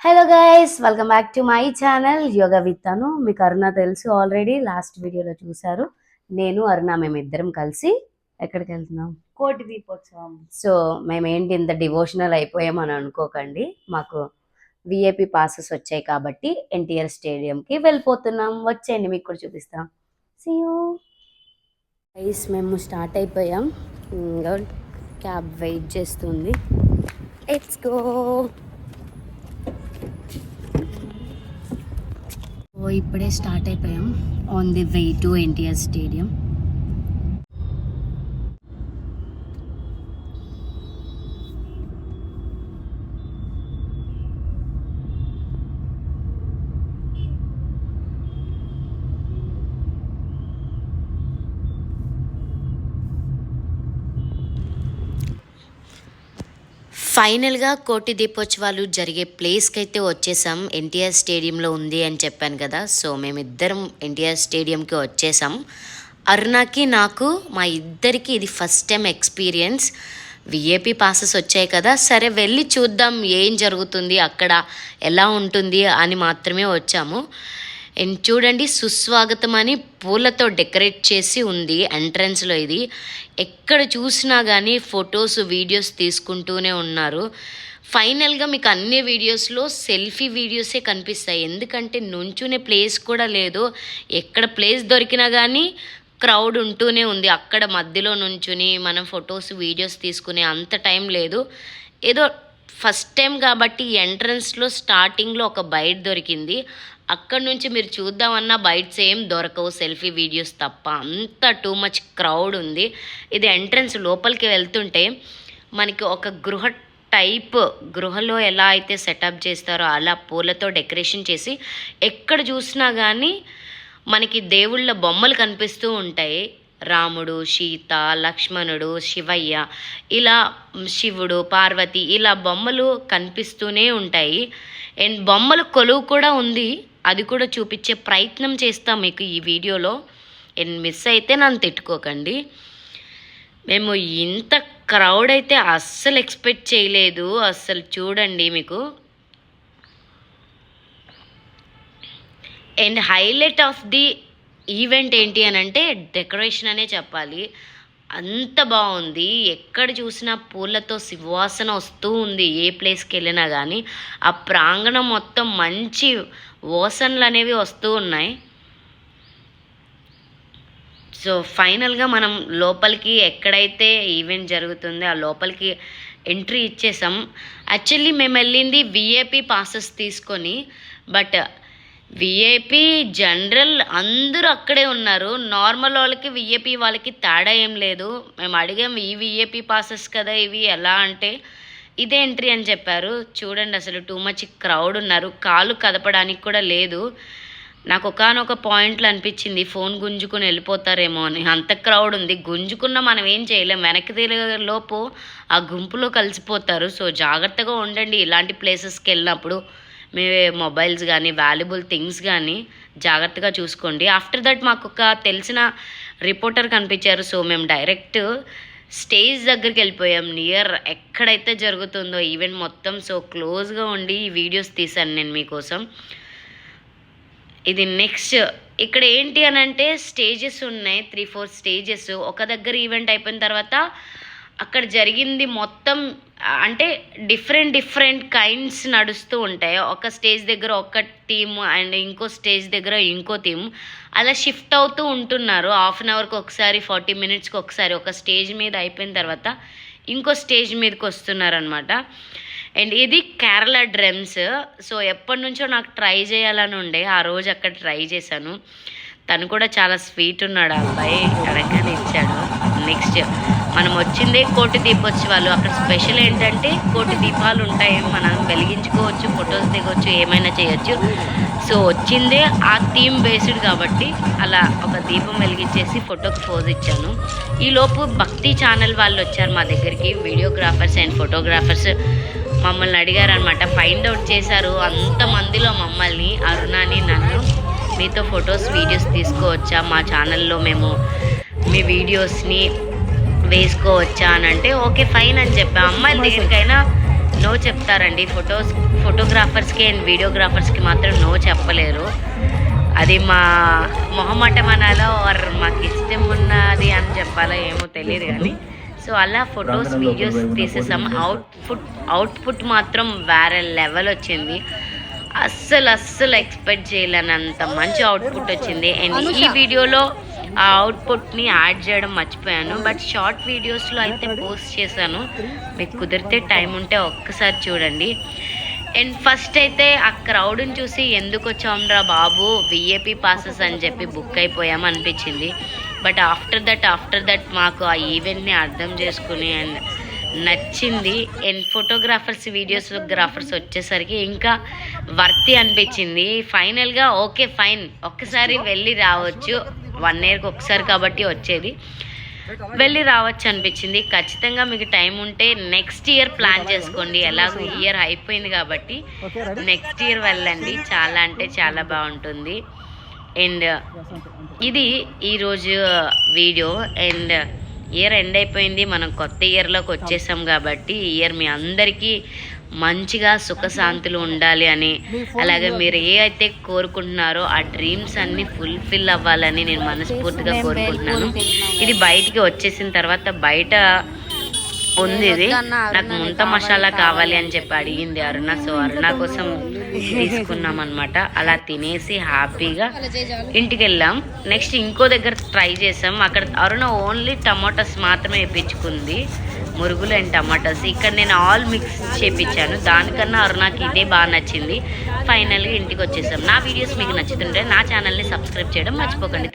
Hello guys welcome back to my channel yoga with Anu మీకు అరుణ తెలుసు already last వీడియోలో చూసారు నేను అరుణ మేమిద్దరం కలిసి ఎక్కడికి వెళ్తున్నాం? కోటి దీపోత్సవం. సో మేము ఏంటి ఇంత డివోషనల్ అయిపోయామని అనుకోకండి. మాకు విఐపి పాసెస్ వచ్చాయి కాబట్టి ఎన్టీఆర్ స్టేడియంకి వెళ్ళిపోతున్నాం. వచ్చేయండి మీకు కూడా చూపిస్తాం. సీ యూ గైస్ మేము స్టార్ట్ అయిపోయాం. ఇంకా క్యాబ్ వెయిట్ చేస్తుంది. లెట్స్ గో ఇప్పుడే స్టార్ట్ అయిపోయాం. On the way to NTR stadium ఫైనల్గా కోటి దీపోత్సవాలు జరిగే ప్లేస్కి అయితే వచ్చేసాం. ఎన్టీఆర్ స్టేడియంలో ఉంది అని చెప్పాను కదా. సో మేమిద్దరం ఎన్టీఆర్ స్టేడియంకి వచ్చేసాం. అరుణకి నాకు మా ఇద్దరికి ఇది first time experience. VIP passes వచ్చాయి కదా. సరే వెళ్ళి చూద్దాం ఏం జరుగుతుంది అక్కడ ఎలా ఉంటుంది అని మాత్రమే వచ్చాము. అండ్ చూడండి సుస్వాగతం అని పూలతో డెకరేట్ చేసి ఉంది ఎంట్రన్స్లో ఇది. ఎక్కడ చూసినా కానీ ఫొటోస్ వీడియోస్ తీసుకుంటూనే ఉన్నారు. ఫైనల్గా మీకు అన్ని వీడియోస్లో సెల్ఫీ వీడియోసే కనిపిస్తాయి. ఎందుకంటే నుంచునే ప్లేస్ కూడా లేదు. ఎక్కడ ప్లేస్ దొరికినా కానీ క్రౌడ్ ఉంటూనే ఉంది. అక్కడ మధ్యలో నుంచుని మనం ఫొటోస్ వీడియోస్ తీసుకునే అంత టైం లేదు. ఏదో ఫస్ట్ టైం కాబట్టి ఎంట్రన్స్లో స్టార్టింగ్లో ఒక బైట్ దొరికింది. అక్కడ నుంచి మీరు చూద్దామన్నా బైట్స్ ఏం దొరకవు సెల్ఫీ వీడియోస్ తప్ప. అంత టూ మచ్ క్రౌడ్ ఉంది. ఇది ఎంట్రన్స్ లోపలికి వెళ్తుంటే మనకి ఒక గృహ టైప్ గృహలో ఎలా అయితే సెటప్ చేస్తారో అలా పూలతో డెకరేషన్ చేసి ఎక్కడ చూసినా కానీ మనకి దేవుళ్ళ బొమ్మలు కనిపిస్తూ ఉంటాయి. రాముడు సీత లక్ష్మణుడు శివయ్య ఇలా శివుడు పార్వతి ఇలా బొమ్మలు కనిపిస్తూనే ఉంటాయి. అండ్ బొమ్మల కొలువు కూడా ఉంది. అది కూడా చూపించే ప్రయత్నం చేస్తాం మీకు ఈ వీడియోలో. అండ్ మిస్ అయితే నన్ను తిట్టుకోకండి. మేము ఇంత క్రౌడ్ అయితే అస్సలు ఎక్స్పెక్ట్ చేయలేదు. అస్సలు చూడండి మీకు. And highlight of the event ఏంటి అని అంటే డెకరేషన్ అనే చెప్పాలి. అంత బాగుంది. ఎక్కడ చూసినా పూలతో శివాసన వస్తూ ఉంది. ఏ ప్లేస్కి వెళ్ళినా కానీ ఆ ప్రాంగణం మొత్తం మంచి ఓసన్లు అనేవి వస్తూ ఉన్నాయి. సో ఫైనల్గా మనం లోపలికి ఎక్కడైతే ఈవెంట్ జరుగుతుందో ఆ లోపలికి ఎంట్రీ ఇచ్చేసాం. యాక్చువల్లీ మేము వెళ్ళింది విఏపీ పాసెస్ తీసుకొని బట్ విఏపీ జనరల్ అందరూ అక్కడే ఉన్నారు. నార్మల్ వాళ్ళకి విఏపీ వాళ్ళకి తేడా ఏం లేదు. మేము అడిగాం ఈ విఏపీ పాసెస్ కదా ఇవి? ఎలా అంటే ఇదే ఎంట్రీ అని చెప్పారు. చూడండి అసలు టూ మచ్ క్రౌడ్ ఉన్నారు. కాలు కదపడానికి కూడా లేదు. నాకు ఒకనొక పాయింట్లు అనిపించింది. ఫోన్ గుంజుకుని వెళ్ళిపోతారేమో అని. అంత క్రౌడ్ ఉంది. గుంజుకున్న మనం ఏం చేయలేం. వెనక్కి తిరిగేలోపు ఆ గుంపులో కలిసిపోతారు. సో జాగ్రత్తగా ఉండండి. ఇలాంటి ప్లేసెస్కి వెళ్ళినప్పుడు మీ మొబైల్స్ కానీ వాల్యుబుల్ థింగ్స్ కానీ జాగ్రత్తగా చూసుకోండి. ఆఫ్టర్ దట్ మాకు ఒక తెలిసిన రిపోర్టర్ కనిపించారు. సో మేము డైరెక్ట్ స్టేజ్ దగ్గరికి వెళ్ళిపోయాం. నియర్ ఎక్కడైతే జరుగుతుందో ఈవెంట్ మొత్తం సో క్లోజ్గా ఉండి ఈ వీడియోస్ తీశాను నేను మీకోసం. ఇది నెక్స్ట్. ఇక్కడ ఏంటి అని అంటే స్టేజెస్ ఉన్నాయి త్రీ ఫోర్ స్టేజెస్ ఒక దగ్గర ఈవెంట్ అయిపోయిన తర్వాత అక్కడ జరిగింది మొత్తం అంటే డిఫరెంట్ డిఫరెంట్ కైండ్స్ నడుస్తూ ఉంటాయి. ఒక స్టేజ్ దగ్గర ఒక టీమ్ అండ్ ఇంకో స్టేజ్ దగ్గర ఇంకో థీమ్ అలా షిఫ్ట్ అవుతూ ఉంటున్నారు. హాఫ్ అన్ అవర్కి ఒకసారి ఫార్టీ మినిట్స్కి ఒకసారి ఒక స్టేజ్ మీద అయిపోయిన తర్వాత ఇంకో స్టేజ్ మీదకి వస్తున్నారనమాట అండ్ ఇది కేరళ డ్రమ్స్. సో ఎప్పటి నుంచో నాకు ట్రై చేయాలని ఉండే. ఆ రోజు అక్కడ ట్రై చేశాను. తను కూడా చాలా స్వీట్ ఉన్నాడు ఆ అబ్బాయి. అడగని ఇచ్చాడు. నెక్స్ట్ మనం వచ్చిందే కోటి దీపోత్సవాలు. అక్కడ స్పెషల్ ఏంటంటే కోటి దీపాలు ఉంటాయి. మనం వెలిగించుకోవచ్చు ఫొటోస్ దిగవచ్చు ఏమైనా చేయొచ్చు. సో వచ్చిందే ఆ థీమ్ బేస్డ్ కాబట్టి అలా ఒక దీపం వెలిగించేసి ఫోటోకి పోజ్ ఇచ్చాను. ఈలోపు భక్తి ఛానల్ వాళ్ళు వచ్చారు మా దగ్గరికి. వీడియోగ్రాఫర్స్ అండ్ ఫోటోగ్రాఫర్స్ మమ్మల్ని అడిగారనమాట ఫైండ్ అవుట్ చేశారు. అంతమందిలో మమ్మల్ని అరుణాని నన్ను మీతో ఫొటోస్ వీడియోస్ తీసుకోవచ్చా? మా ఛానల్లో మేము మీ వీడియోస్ని వేసుకోవచ్చా అని అంటే ఓకే ఫైన్ అని చెప్పా. అమ్మాయిలు దేనికైనా నో చెప్తారండి. ఫొటోస్ ఫోటోగ్రాఫర్స్కి అండ్ వీడియోగ్రాఫర్స్కి మాత్రం నో చెప్పలేరు. అది మా మొహమాటం అనాలో ఆర్ మాకు ఇష్టం ఉన్నది అని చెప్పాలో ఏమో తెలియదు కానీ సో అలా ఫొటోస్ వీడియోస్ తీసేసాం అవుట్పుట్ అవుట్పుట్ మాత్రం వేరే లెవెల్ వచ్చింది. అస్సలు అస్సలు ఎక్స్పెక్ట్ చేయలేనంత మంచి అవుట్పుట్ వచ్చింది. అండ్ ఈ వీడియోలో ఆ అవుట్పుట్ని యాడ్ చేయడం మర్చిపోయాను. బట్ షార్ట్ వీడియోస్లో అయితే పోస్ట్ చేశాను. మీకు కుదిరితే టైం ఉంటే ఒక్కసారి చూడండి. అండ్ ఫస్ట్ అయితే ఆ క్రౌడ్ని చూసి ఎందుకు వచ్చాంరా బాబు? విఏపీ పాసెస్ అని చెప్పి బుక్ అయిపోయాం అనిపించింది. But after that after that మాకు ఆ ఈవెంట్ని అర్థం చేసుకుని అండ్ నచ్చింది. అండ్ ఫోటోగ్రాఫర్స్ వీడియోస్గ్రాఫర్స్ వచ్చేసరికి ఇంకా వర్తి అనిపించింది. ఫైనల్గా ఓకే ఫైన్ ఒక్కసారి వెళ్ళి రావచ్చు. వన్ ఇయర్కి ఒకసారి కాబట్టి వచ్చేది. వెళ్ళి రావచ్చు అనిపించింది. ఖచ్చితంగా మీకు టైం ఉంటే నెక్స్ట్ ఇయర్ ప్లాన్ చేసుకోండి. ఎలాగో ఇయర్ అయిపోయింది కాబట్టి నెక్స్ట్ ఇయర్ వెళ్ళండి. చాలా అంటే చాలా బాగుంటుంది. అండ్ ఇది ఈరోజు వీడియో. అండ్ ఇయర్ ఎండ్ అయిపోయింది. మనం కొత్త ఇయర్లోకి వచ్చేసాం కాబట్టి ఈ ఇయర్ మీ అందరికీ మంచిగా సుఖశాంతులు ఉండాలి అని. అలాగే మీరు ఏ అయితే కోరుకుంటున్నారో ఆ డ్రీమ్స్ అన్నీ ఫుల్ఫిల్ అవ్వాలని నేను మనస్ఫూర్తిగా కోరుకుంటున్నాను. ఇది బయటికి వచ్చేసిన తర్వాత బయట ఉంది ఇది. నాకు ముంత మసాలా కావాలి అని చెప్పి అడిగింది అరుణ. సో అరుణ కోసం తీసుకున్నాం అనమాట అలా తినేసి హ్యాపీగా ఇంటికి వెళ్ళాం నెక్స్ట్ ఇంకో దగ్గర ట్రై చేసాం. అక్కడ అరుణ ఓన్లీ టమాటాస్ మాత్రమే వేయించుకుంది మురుగులు అండ్ టమాటాస్. ఇక్కడ నేను ఆల్ మిక్స్ చేపించాను దానికన్నా అరుణకి ఇదే బాగా నచ్చింది. ఫైనల్గా ఇంటికి వచ్చేసాం. నా వీడియోస్ మీకు నచ్చుతుంటే నా ఛానల్ని సబ్స్క్రైబ్ చేయడం మర్చిపోకండి.